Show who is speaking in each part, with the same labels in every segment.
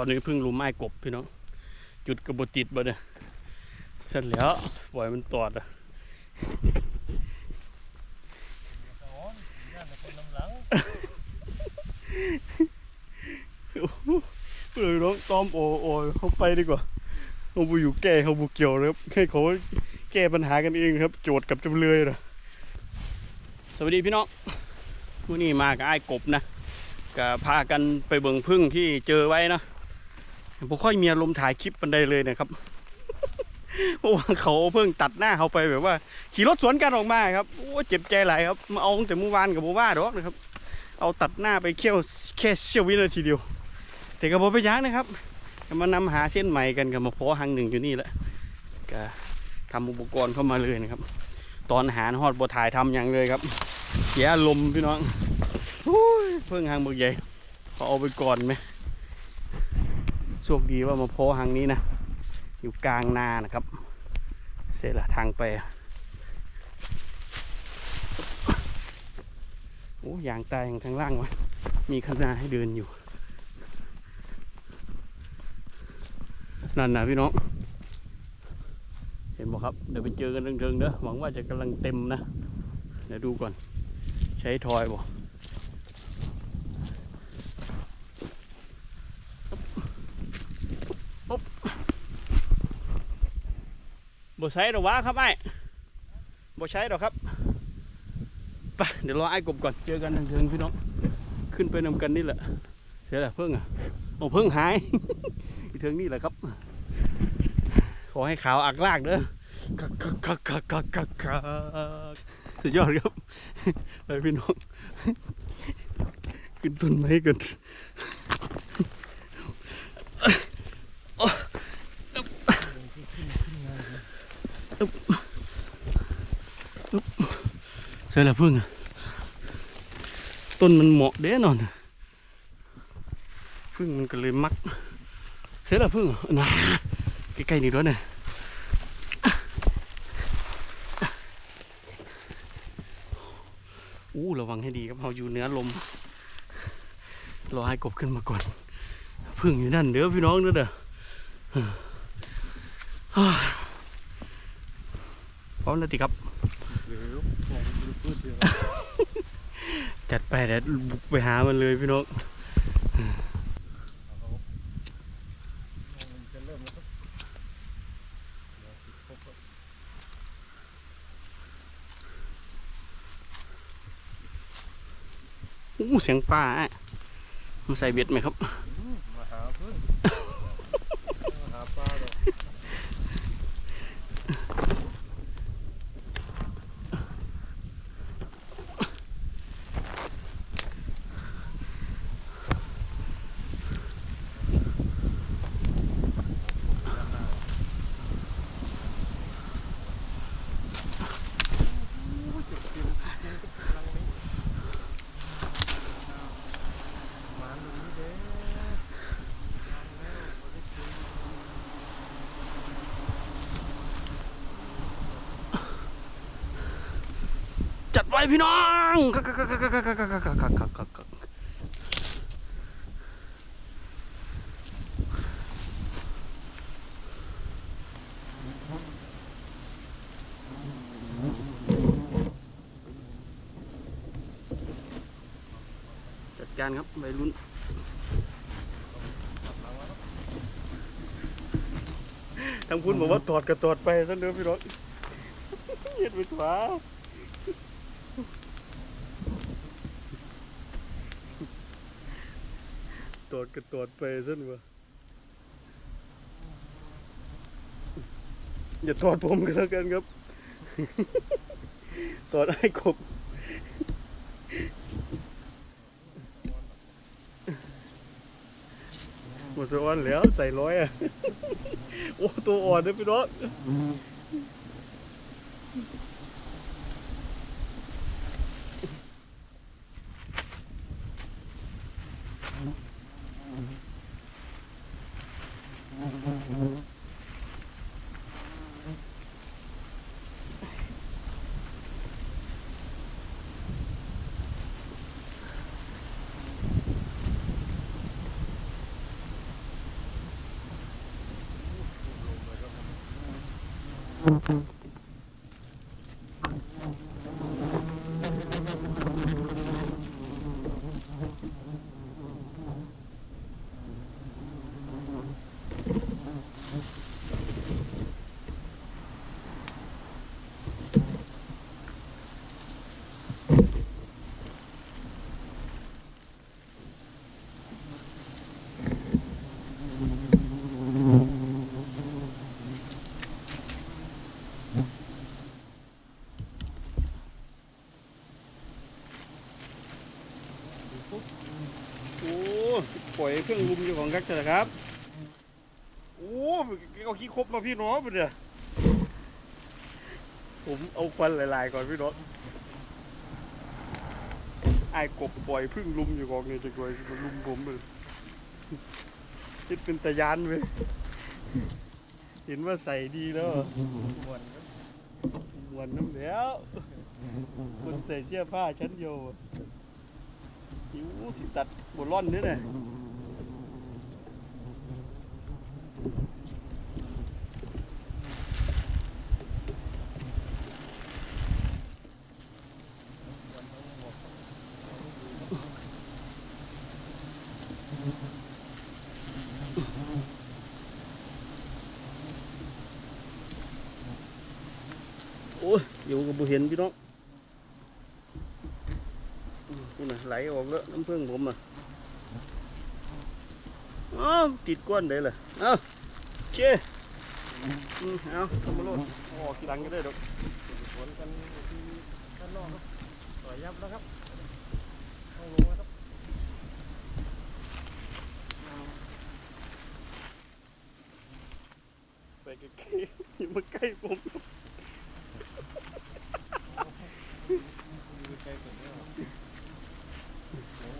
Speaker 1: ตอนนี้เพิ่งรู้ไม้กบพี่น้อง จุดกระบติดบ่เนี่ยเสร็จแล้วปล่อยมันตอดอะเลยน้องต้อมโอโอเขาไปดีกว่าเขาบูอยู่แก้เขาบูเกี่ยวนะครับให้เขาแก้ปัญหากันเองครับ โจทย์กับจำเลยนะสวัสดีพี่น้องวันนี้มากับไอ้ายกบนะก็พากันไปเบิ่งพึ่งที่เจอไว้นะ ผมค่อยมีอารมณ์ถ่ายคลิปปันใดเลยนะครับเพราะว่าเขาเพิ่งตัดหน้าเขาไปแบบว่า ขี่รถสวนกันออกมาครับโอ้เจ็บใจหลายครับมาเอาแต่เมื่อวานกับบัว่าดอกนะครับ เอาตัดหน้าไปเคี่ยวแค่เสี้ยววินาทีเดียว แต่กระบอกไปยักนะครับมานำหาเส้นใหม่กันกับมาพอหังหนึ่งอยู่นี่แหละก็ทำอุปกรณ์เข้ามาเลยนะครับ ตอนหารฮอดบัวถ่ายทำอย่างเลยครับ เสียลมพี่น้องเพิ่งหางบึกใหญ่ขอเอาไปก่อนไหม โชคดีว่ามาโพอหังนี้นะ อยู่กลางนานะครับ เสร็จละทางไปโอ้ยางตายอย่างทางล่างวะมีขนาให้เดินอยู่ นั่นนะพี่น้อง เห็นบอกครับ เดี๋ยวไปเจอกันเทิงๆเด้อหวังว่าจะกำลังเต็มนะ เดี๋ยวดูก่อน ใช้ทอยบ่ปุ๊บ บ่ใช้หรอวะครับไอ้บ่ใช้หรอครับไปเดี๋ยวรอไอ้กบก่อนเจอกันเทิงพี่น้อง ขึ้นไปนำกันนี่แหละ เสียแหละเพิ่งอะโอ้เพิ่งหายอีเทิงนี่แหละครับ ขอให้ขาวอักลากเด้อคักคักคักคักคักคักคักสุดยอดครับไปพี่น้อง ขึ้นต้นไม้กัน ใช่แล้วพึ่งต้นมันเหมาะเด้นอนพึ่งมันก็เลยมักเสร็จแล้วพึ่งนะใกล้ๆนี่ด้วยเนี่ยอู้ระวังให้ดีครับเราอยู่เหนือลมรอให้กบขึ้นมาก่อนพึ่งอยู่นั่นเด้อพี่น้องเด้อเด้อพร้อมแล้วติครับ จัดไปเดี๋ยวบุกไปหามันเลยพี่น้องอู้เสียงปลาอะมาใส่เบ็ดไหมครับ คักคักคักจัดการครับวัยรุ่นทางพุ้นบอกว่าตอดกระตอดไปซะเด้อพี่น้องเยียดไปขวา ดกระตดดไปซึ่งวะอย่าตอดผมกันแล้วกันครับ ตอดให้กบหมดสะอ้นแล้วใส่ร้อยอะ โอ้ ตัวอ่อนเลยพี่น้อง โอ้ปล่อย เครื่องลุมอยู่ของกักเถอะครับ โอ้เอาขี้ครบมาพี่น้องไปเนี่ยผมเอาควันหลายๆก่อนพี่น้องไอ้กบปล่อยพึ่งลุมอยู่กองเนี่ยจะกลัวมันลุมผมเลยคิดเป็นตะยานเว้ยเห็นว่าใส่ดีแล้ว
Speaker 2: มวน
Speaker 1: มวนน้ำแล้วคนใส่เสื้อผ้าชั้นโยอะหิวสิตัดบนร่อนนี่แหละ
Speaker 2: มวนทั้งหมวก
Speaker 1: โอ้ยอยู่กับบุเห็นพี่น้องนี่นะไหลออกแล้วน้ำผึ้งผมอะอ้าวติดก้อนได้เลยเอ้าโอเคอืมเอาทำมาโลดเอาออกทีหลังก็ได้ดอก
Speaker 2: สวนกันที่ด้านนอกครับต่อยยับแล้วครับต้องลงแล้วครับ
Speaker 1: ไปใกล้ๆอย่ามาใกล้ผม
Speaker 2: มีใจเกิดแล้ว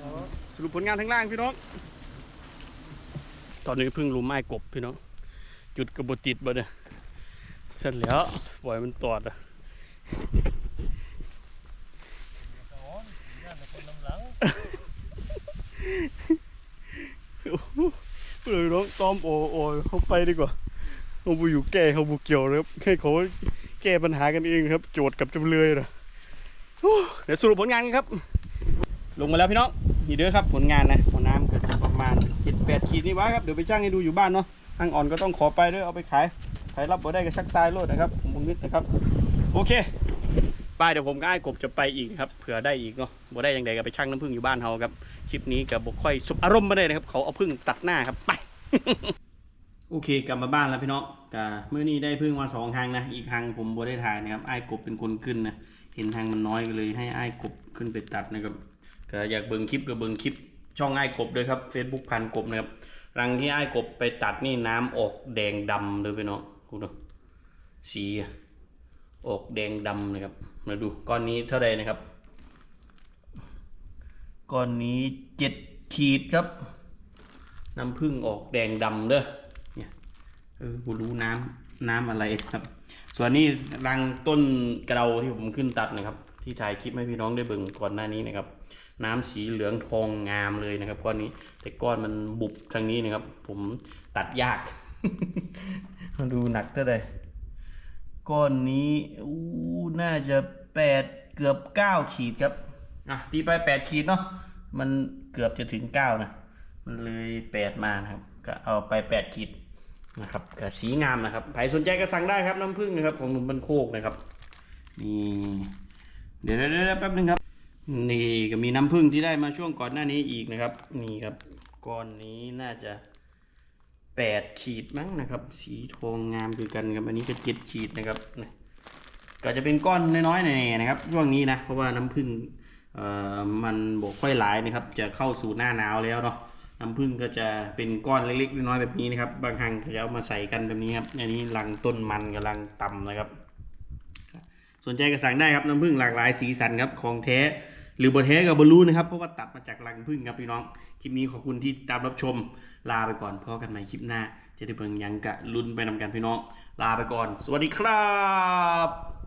Speaker 2: เอา
Speaker 1: สรุปผลงานทั้งล่างพี่น้อง ตอนนี้เพิ่งรู้ไม้กบพี่น้อง จุดกระบติดบ่เนี่ยเสร็จแล้วปล่อยมันตอดอะ
Speaker 2: สอนย่านในคนนำหลัง
Speaker 1: เลยน้องตอมโอโอยเขาไปดีกว่าเขาบุอยู่แก้เขาบุเกี่ยวนะครับให้เขาแก้ปัญหากันเองครับ โจทย์กับจำเลยนะโอ้เดี๋ยวสรุปผลงานกันครับ ลงมาแล้วพี่น้องนี่เด้อครับผลงานนะหัวน้ำก็จะประมาณเจ็ดแปดขีดนี่วะครับเดี๋ยวไปจ้างให้ดูอยู่บ้านเนาะทางอ่อนก็ต้องขอไปด้อเอาไปขายใครรับบ่ได้ก็ชักตายโลดนะครับผมบุญนิดนะครับ โอเคไปเดี๋ยวผมก็ไอ้กบจะไปอีกครับเผื่อได้อีกเนาะบ่ได้ยังไงก็ไปชั่งน้ำผึ้งอยู่บ้านเขาครับคลิปนี้กับบกค่อยสุบอารมณ์มาเลยนะครับ เขาเอาพึ่งตัดหน้าครับไปโอเค กลับมาบ้านแล้วพี่น้องกะเมื่อนี้ได้พึ่งมาสองทางนะอีกทางผมบ่ได้ถ่ายนะครับไอ้กบเป็นคนขึ้นนะเห็นทางมันน้อยก็เลยให้ไอ้กบขึ้นไปตัดนะครับ ก็อยากเบิ่งคลิปก็เบิ่งคลิปช่องไอ้กบด้วยครับ Facebook พันกบนะครับรังที่ไอ้กบไปตัดนี่น้ำออกแดงดำเลยพี่น้องดูนะสีออกแดงดำนะครับมาดูก้อนนี้เท่าไรนะครับก้อนนี้เจ็ดขีดครับ น้ำผึ้งออกแดงดำเด้อเนี่ยเออกูรู้น้ำน้ำอะไรครับ ส่วนนี้รังต้นกระเดาที่ผมขึ้นตัดนะครับ ที่ถ่ายคลิปให้พี่น้องได้เบิ่งก่อนหน้านี้นะครับ น้ำสีเหลืองทองงามเลยนะครับก้อนนี้แต่ก้อนมันบุบทางนี้นะครับ ผมตัดยากมาดูหนักเท่าไหร่ก้อนนี้อู้น่าจะแปดเกือบเก้าขีดครับอะตีไปแปดขีดเนาะมันเกือบจะถึงเก้านะมันเลยแปดมานะครับ ก็เอาไปแปดขีดนะครับกับสีงามนะครับใครสนใจก็สั่งได้ครับน้ำผึ้งนะครับของหนุ่มบันโคกนะครับนี่เดี๋ยวเดี๋ยวเดี๋ยวแป๊บนึงครับ นี่ก็มีน้ำผึ้งที่ได้มาช่วงก่อนหน้านี้อีกนะครับ นี่ครับก้อนนี้น่าจะแปดขีดมั้งนะครับ สีทองงามคือกันครับอันนี้ก็เจ็ดขีดนะครับนี่ก็จะเป็นก้อนน้อยๆหน่อยๆนะครับ ช่วงนี้นะเพราะว่าน้ำผึ้งเอ่อมันบกค่อยหลายนะครับ จะเข้าสู่หน้าหนาวแล้วเนาะน้ำผึ้งก็จะเป็นก้อนเล็กๆน้อยๆแบบนี้นะครับ บางครั้งก็จะเอามาใส่กันแบบนี้ครับอันนี้รังต้นมันกำลังต่ำนะครับ สนใจก็สั่งได้ครับน้ำผึ้งหลากหลายสีสันครับของแท้ หรือบแท้กับบรู้นะครับ เพราะว่าตัดมาจากรังพึ่งครับพี่น้อง คลิปนี้ขอบคุณที่ตามรับชม ลาไปก่อนพบกันใหม่คลิปหน้า จะได้เบิ่งยังกะลุ้นไปนำกันพี่น้อง ลาไปก่อน สวัสดีครับ